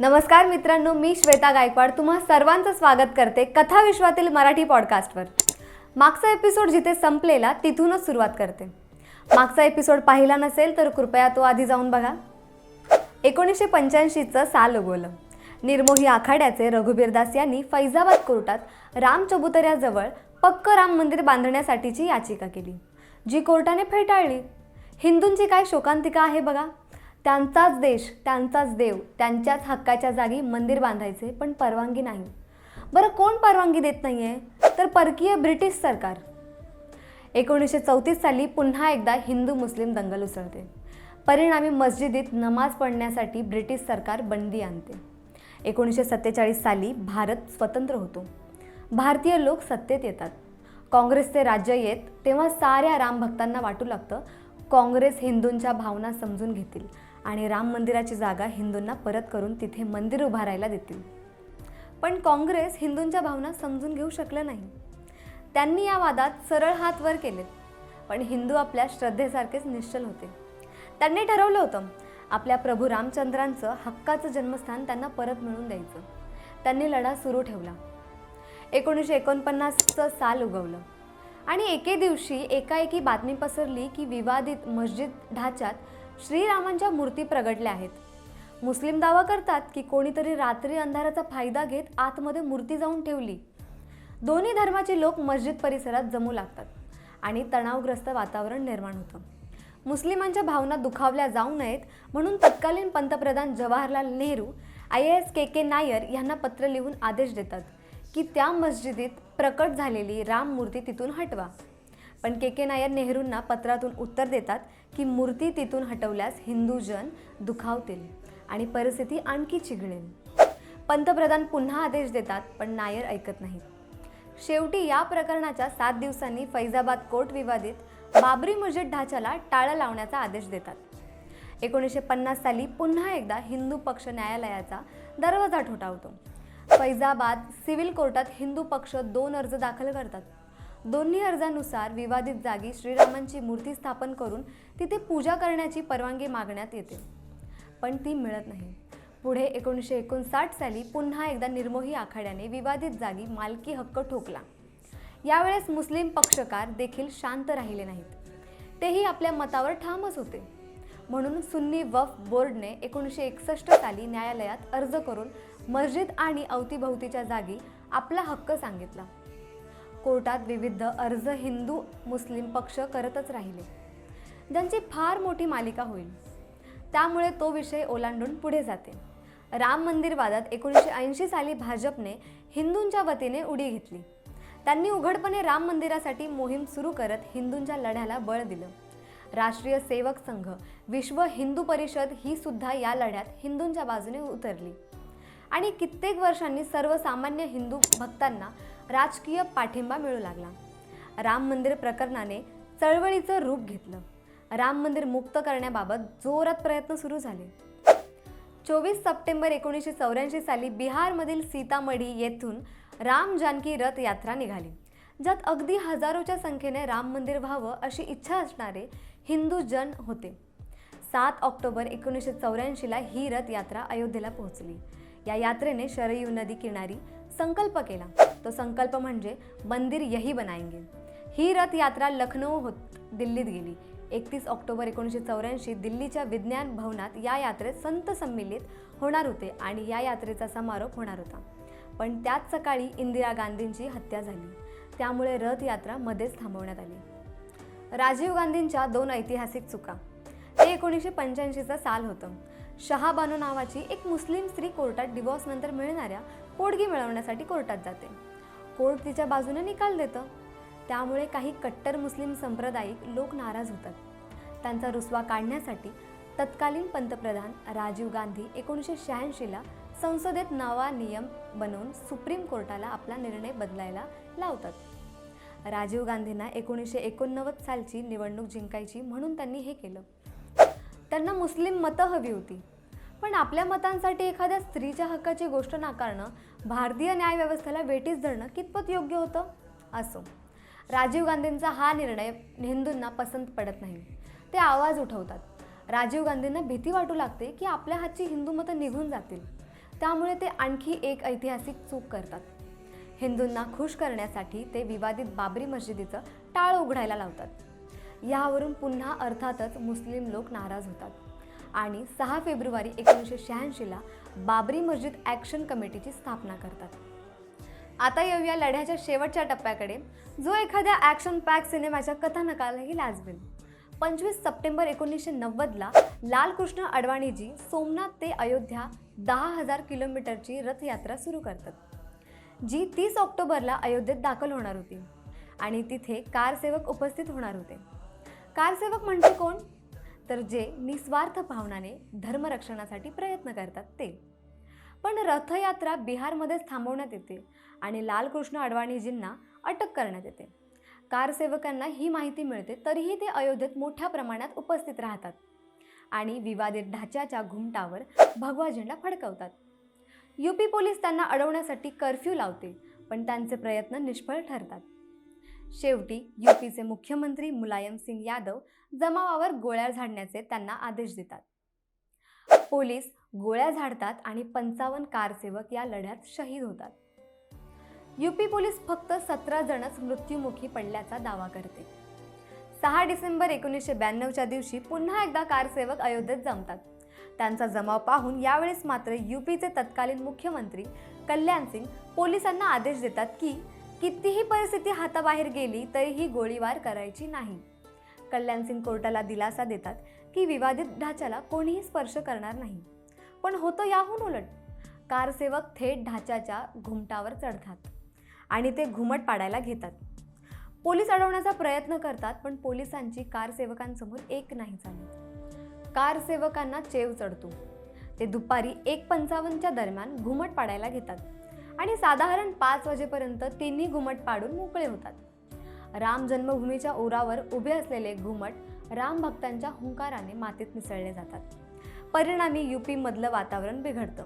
नमस्कार मित्रांनो मी श्वेता गायकवाड. तुम्हा सर्वांचं स्वागत करते कथा विश्वातील मराठी पॉडकास्टवर. मागचा एपिसोड जिथे संपलेला तिथूनच सुरुवात करते. मागचा एपिसोड पाहिला नसेल तर कृपया तो आधी जाऊन बघा. एकोणीसशे पंच्याऐंशीचं साल उगवलं. निर्मोही आखाड्याचे रघुबीरदास यांनी फैजाबाद कोर्टात राम चबुतऱ्याजवळ पक्क राम मंदिर बांधण्यासाठीची याचिका केली जी कोर्टाने फेटाळली. हिंदूंची काय शोकांतिका आहे बघा. त्यांचाच देश त्यांचाच देव त्यांच्याच हक्काच्या जागी मंदिर बांधायचे पण परवानगी नाही. बरं कोण परवानगी देत नाही आहे तर परकीय ब्रिटिश सरकार. एकोणीसशे चौतीस साली पुन्हा एकदा हिंदू मुस्लिम दंगल उसळते. परिणामी मस्जिदीत नमाज पडण्यासाठी ब्रिटिश सरकार बंदी आणते. एकोणीसशे सत्तेचाळीस साली भारत स्वतंत्र होतो. भारतीय लोक सत्तेत येतात. काँग्रेसचे राज्य येत तेव्हा साऱ्या रामभक्तांना वाटू लागतं काँग्रेस हिंदूंच्या भावना समजून घेतील. आणि राम मंदिराची जागा हिंदूंना परत करून तिथे मंदिर उभारायला देतील. पण काँग्रेस हिंदूंच्या भावना समजून घेऊ शकलं नाही. त्यांनी या वादात सरळ हात वर केलेत पण हिंदू आपल्या श्रद्धेसारखेच निश्चल होते. त्यांनी ठरवलं होतं आपल्या प्रभू रामचंद्रांचं हक्काचं जन्मस्थान त्यांना परत मिळवून द्यायचं. त्यांनी लढा सुरू ठेवला. एकोणीसशे एकोणपन्नासचं साल उगवलं. आणि एके दिवशी एकाएकी बातमी पसरली की विवादित मस्जिद ढाच्यात श्रीरामांच्या मूर्ती प्रगटल्या आहेत. मुस्लिम दावा करतात की कोणीतरी रात्री अंधाराचा फायदा घेत आतमध्ये मूर्ती जाऊन ठेवली. दोन्ही धर्माचे लोक मस्जिद परिसरात जमू लागतात आणि तणावग्रस्त वातावरण निर्माण होतं. मुस्लिमांच्या भावना दुखावल्या जाऊ नयेत म्हणून तत्कालीन पंतप्रधान Jawaharlal Nehru I S K K Nair यांना पत्र लिहून आदेश देतात की त्या मस्जिदीत प्रकट झालेली राम मूर्ती तिथून हटवा. पण के के नायर नेहरूंना पत्रातून उत्तर देतात की मूर्ती तिथून हटवल्यास हिंदू जन दुखावतील आणि परिस्थिती आणखी चिघळेल. पंतप्रधान पुन्हा आदेश देतात पण नायर ऐकत नाहीत. शेवटी या प्रकरणाच्या सात दिवसांनी फैजाबाद कोर्ट विवादित बाबरी मस्जिद ढाच्याला टाळं लावण्याचा आदेश देतात. एकोणीसशे पन्नास साली पुन्हा एकदा हिंदू पक्ष न्यायालयाचा दरवाजा ठोठावतो. फैजाबाद सिव्हिल कोर्टात हिंदू पक्ष दोन अर्ज दाखल करतात. दोन्ही अर्जानुसार विवादित जागी श्रीरामांची मूर्ती स्थापन करून तिथे पूजा करण्याची परवानगी मागण्यात येते. पण ती मिळत नाही. पुढे एकोणीसशे एकोणसाठ साली पुन्हा एकदा निर्मोही आखाड्याने विवादित जागी मालकी हक्क ठोकला. यावेळेस मुस्लिम पक्षकार देखील शांत राहिले नाहीत. तेही आपल्या मतावर ठामच होते. म्हणून सुन्नी वफ बोर्डने एकोणीसशे एकसष्ट साली न्यायालयात अर्ज करून मस्जिद आणि अवतीभवतीच्या जागी आपला हक्क सांगितला. कोर्टात विविध अर्ज हिंदू मुस्लिम पक्ष करतच राहिले. ज्यांची फार मोठी मालिका होईल. त्यामुळे तो विषय ओलांडून पुढे जाते. राम मंदिर वादात एकोणीसशे ऐंशी साली भाजपने हिंदूंच्या वतीने उडी घेतली. त्यांनी उघडपणे राम मंदिरासाठी मोहीम सुरू करत हिंदूंच्या लढ्याला बळ दिलं. राष्ट्रीय सेवक संघ विश्व हिंदू परिषद ही सुद्धा या लढ्यात हिंदूंच्या बाजूने उतरली. आणि कित्येक वर्षांनी सर्वसामान्य हिंदू भक्तांना राजकीय पाठिंबा मिळू लागला. राम मंदिर प्रकरणाने चळवळीचं रूप घेतलं. राम मंदिर मुक्त करण्याबाबत जोरात प्रयत्न सुरू झाले. चोवीस सप्टेंबर एकोणीसशे चौऱ्याऐंशी साली बिहारमधील सीतामढी येथून राम जानकी रथ यात्रा निघाली. ज्यात अगदी हजारोच्या संख्येने राम मंदिर व्हावं अशी इच्छा असणारे हिंदू जन होते. सात ऑक्टोबर एकोणीसशे चौऱ्याऐंशीला ही रथ यात्रा अयोध्येला पोहोचली. या यात्रेने शरयू नदी किनारी संकल्प केला. तो संकल्प म्हणजे मंदिर यही बनाएंगे. ही रथ यात्रा लखनौ होत दिल्लीत गेली. एकतीस ऑक्टोबर एकोणीसशे चौऱ्याऐंशी दिल्लीच्या विज्ञान भवनात या यात्रेत संत संमिलित होणार होते आणि या यात्रेचा समारोप होणार होता. पण त्याच सकाळी इंदिरा गांधींची हत्या झाली. त्यामुळे रथ यात्रा मध्येच थांबवण्यात आली. राजीव गांधींच्या दोन ऐतिहासिक चुका. हे एकोणीसशे पंच्याऐंशीचं साल होतं. शहाबानो नावाची एक मुस्लिम स्त्री कोर्टात डिवॉर्सनंतर मिळणाऱ्या पोटगी मिळवण्यासाठी कोर्टात जाते. कोर्ट तिच्या बाजूने निकाल देतं. त्यामुळे काही कट्टर मुस्लिम सांप्रदायिक लोक नाराज होतात. त्यांचा रुसवा काढण्यासाठी तत्कालीन पंतप्रधान राजीव गांधी एकोणीसशे शहाऐंशीला संसदेत नवा नियम बनवून सुप्रीम कोर्टाला आपला निर्णय बदलायला लावतात. राजीव गांधींना एकोणीसशे एकोणनव्वद सालची निवडणूक जिंकायची म्हणून त्यांनी हे केलं. त्यांना मुस्लिम मतं हवी होती. पण आपल्या मतांसाठी एखाद्या स्त्रीच्या हक्काची गोष्ट नाकारणं भारतीय न्यायव्यवस्थेला वेटीस धरणं कितपत योग्य होतं? असो. राजीव गांधींचा हा निर्णय हिंदूंना पसंत पडत नाही. ते आवाज उठवतात. राजीव गांधींना भीती वाटू लागते की आपल्या हातची हिंदू मतं निघून जातील. त्यामुळे ते आणखी एक ऐतिहासिक चूक करतात. हिंदूंना खुश करण्यासाठी ते विवादित बाबरी मशिदीचं टाळ उघडायला लावतात. यावरून पुन्हा अर्थातच मुस्लिम लोक नाराज होतात. आणि सहा फेब्रुवारी एकोणीसशे शहाऐंशीला बाबरी मस्जिद ॲक्शन कमिटीची स्थापना करतात. आता येऊया लढ्याच्या शेवटच्या टप्प्याकडे जो एखाद्या ॲक्शन पॅक सिनेमाच्या कथानकालाही लाजवेल. पंचवीस सप्टेंबर एकोणीसशे नव्वदला लालकृष्ण अडवाणीजी सोमनाथ ते अयोध्या दहा हजार किलोमीटरची रथयात्रा सुरू करतात. जी तीस ऑक्टोबरला अयोध्येत दाखल होणार होती आणि तिथे कारसेवक उपस्थित होणार होते. कारसेवक म्हणजे कोण? तर जे निस्वार्थ भावनाने धर्मरक्षणासाठी प्रयत्न करतात ते. पण रथयात्रा बिहारमध्येच थांबवण्यात येते आणि लालकृष्ण अडवाणीजींना अटक करण्यात येते. कारसेवकांना ही माहिती मिळते तरीही ते अयोध्येत मोठ्या प्रमाणात उपस्थित राहतात आणि विवादित ढाच्याच्या घुमटावर भगवा झेंडा फडकवतात यूपी पोलीस त्यांना अडवण्यासाठी कर्फ्यू लावते पण त्यांचे प्रयत्न निष्फळ ठरतात. शेवटी यूपीचे मुख्यमंत्री मुलायम सिंग यादव जमावावर गोळ्या झाडण्याचे त्यांना आदेश देतात. पोलीस गोळ्या झाडतात आणि पंचावन्न कारसेवक या लढ्यात शहीद होतात. यूपी पोलीस फक्त सतरा जणच मृत्युमुखी पडल्याचा दावा करते. सहा डिसेंबर एकोणीसशे ब्याण्णवच्या दिवशी पुन्हा एकदा कारसेवक अयोध्येत जमतात. त्यांचा जमाव पाहून यावेळेस मात्र यूपीचे तत्कालीन मुख्यमंत्री कल्याण सिंग पोलिसांना आदेश देतात की कितीही परिस्थिती हाताबाहेर गेली तरीही गोळीबार करायची नाही. कल्याण सिंग कोर्टाला दिलासा देतात की विवादित ढाच्याला कोणीही स्पर्श करणार नाही. पण होतं याहून उलट. कारसेवक थेट ढाच्याच्या घुमटावर चढतात आणि ते घुमट पाडायला घेतात. पोलीस अडवण्याचा प्रयत्न करतात पण पोलिसांची कारसेवकांसमोर एक नाही चालत कारसेवकांना चेव चढतो. ते दुपारी एक पंचावन्नच्या दरम्यान घुमट पाडायला घेतात. आणि साधारण पाच वाजेपर्यंत तिन्ही घुमट पाडून मोकळे होतात. राम जन्मभूमीच्या ओरावर उभे असलेले घुमट राम भक्तांच्या हुंकाराने मातीत मिसळले जातात. परिणामी युपीमधलं वातावरण बिघडतं.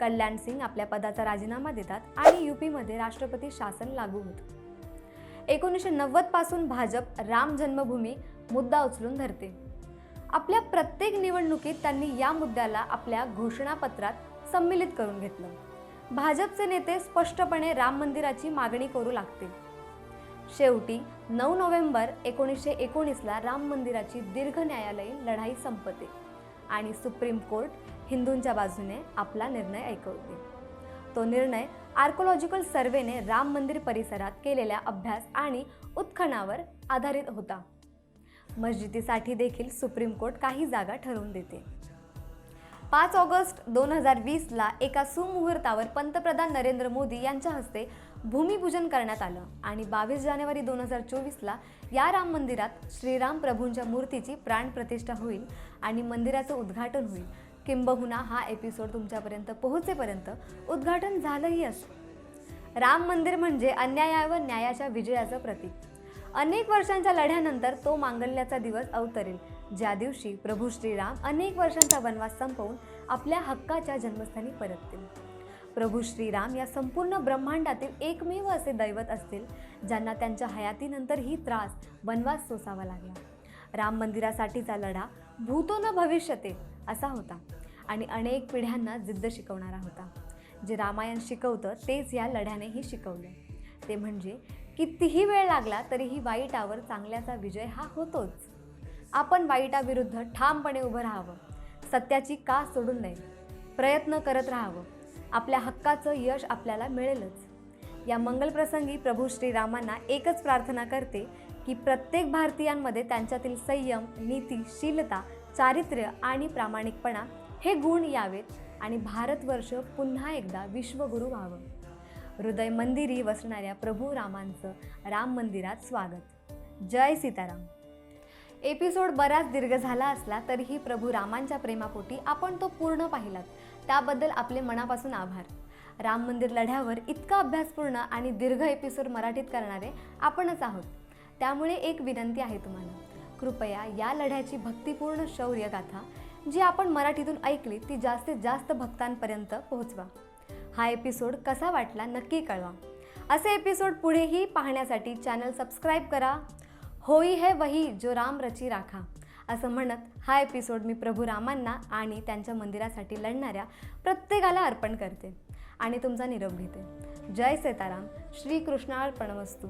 कल्याण सिंग आपल्या पदाचा राजीनामा देतात आणि युपीमध्ये राष्ट्रपती शासन लागू होतं. एकोणीसशे नव्वदपासून भाजप राम जन्मभूमी मुद्दा उचलून धरते. आपल्या प्रत्येक निवडणुकीत त्यांनी या मुद्द्याला आपल्या घोषणापत्रात सम्मिलित करून घेतलं. भाजपचे नेते स्पष्टपणे राम मंदिराची मागणी करू लागतील. शेवटी नऊ नोव्हेंबर एकोणीसशे एकोणीसला राम मंदिराची दीर्घ न्यायालयीन लढाई संपते आणि सुप्रीम कोर्ट हिंदूंच्या बाजूने आपला निर्णय ऐकवते. तो निर्णय आर्कोलॉजिकल सर्वेने राम मंदिर परिसरात केलेल्या अभ्यास आणि उत्खनावर आधारित होता. मस्जिदीसाठी देखील सुप्रीम कोर्ट काही जागा ठरवून देते. पाच ऑगस्ट दोन हजार वीसला एका सुमुहूर्तावर पंतप्रधान नरेंद्र मोदी यांच्या हस्ते भूमिपूजन करण्यात आलं. आणि बावीस जानेवारी दोन हजार चोवीसला या राम मंदिरात श्रीराम प्रभूंच्या मूर्तीची प्राणप्रतिष्ठा होईल आणि मंदिराचं उद्घाटन होईल. किंबहुना हा एपिसोड तुमच्यापर्यंत पोहोचेपर्यंत उद्घाटन झालंही असं. राम मंदिर म्हणजे अन्यायावर न्यायाच्या विजयाचं प्रतीक. अनेक वर्षांच्या लढ्यानंतर तो मांगल्याचा दिवस अवतरेल. ज्या दिवशी प्रभू श्रीराम अनेक वर्षांचा वनवास संपवून आपल्या हक्काच्या जन्मस्थानी परततील. प्रभू श्रीराम या संपूर्ण ब्रह्मांडातील एकमेव असे दैवत असतील ज्यांना त्यांच्या हयातीनंतरही त्रास वनवास सोसावा लागला. राम मंदिरासाठीचा लढा भूतो न भविष्यते असा होता आणि अनेक पिढ्यांना जिद्द शिकवणारा होता. जे रामायण शिकवतं तेच या लढ्यानेही शिकवलं. ते म्हणजे कितीही वेळ लागला तरीही वाईटावर चांगल्याचा विजय हा होतोच. आपण वाईटाविरुद्ध ठामपणे उभं राहावं. सत्याची का सोडून नये? प्रयत्न करत राहावं. आपल्या हक्काचं यश आपल्याला मिळेलच. या मंगलप्रसंगी प्रभू श्रीरामांना एकच प्रार्थना करते की प्रत्येक भारतीयांमध्ये त्यांच्यातील संयम नीती शीलता चारित्र्य आणि प्रामाणिकपणा हे गुण यावेत आणि भारतवर्ष पुन्हा एकदा विश्वगुरू व्हावं. हृदय मंदिरी वसणाऱ्या प्रभू रामांचं राम मंदिरात स्वागत. जय सीताराम. एपिसोड बराच दीर्घ झाला असला तरीही प्रभू रामांच्या प्रेमापोटी आपण तो पूर्ण पाहिलात. त्याबद्दल आपले मनापासून आभार. राम मंदिर लढ्यावर इतका अभ्यासपूर्ण आणि दीर्घ एपिसोड मराठीत करणारे आपणच आहोत. त्यामुळे एक विनंती आहे तुम्हाला. कृपया या लढ्याची भक्तिपूर्ण शौर्य गाथा जी आपण मराठीतून ऐकली ती जास्तीत जास्त भक्तांपर्यंत पोहोचवा. हा एपिसोड कसा वाटला नक्की कळवा. असे एपिसोड पुढेही पाहण्यासाठी चॅनल सबस्क्राईब करा. होई है वही जो राम रची राखा. असं म्हणत हा एपिसोड मी प्रभू रामांना आणि त्यांच्या मंदिरासाठी लढणाऱ्या प्रत्येकाला अर्पण करते. आणि तुमचा निरोप घेते. जय सीताराम. श्रीकृष्णार्पणमस्तू.